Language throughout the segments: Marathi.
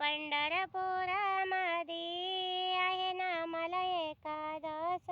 पंढरपुरामध्ये आहे ना मला एकादस.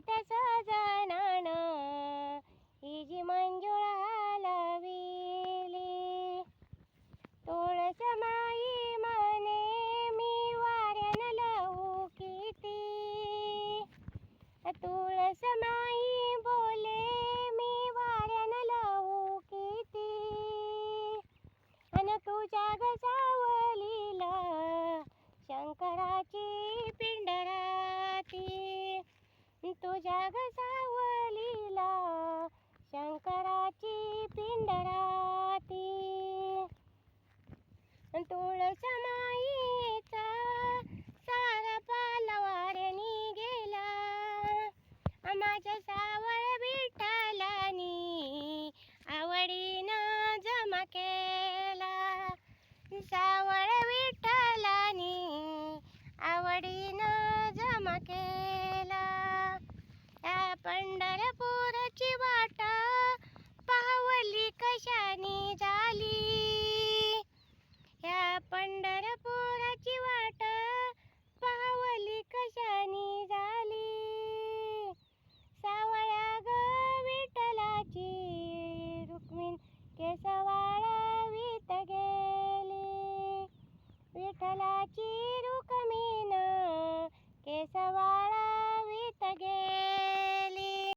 भेट सजनान हिजी मंजुळा लाविली तुळस माई मने मी वाऱ्यान लवू किती? तुळस माई बोले मी वाऱ्यान लावू किती? आणि तुझ्या गसावलीला शंकराची पिंडरा ग सावलीला शंकराची पिंडराती. तुळस माईचा सारा पालवार गेला. माझ्या सावळ विठ्ठलानी आवडीनं जमा केला. सावळ विठ्ठलानी आवडीनं जमा केला. கண்டர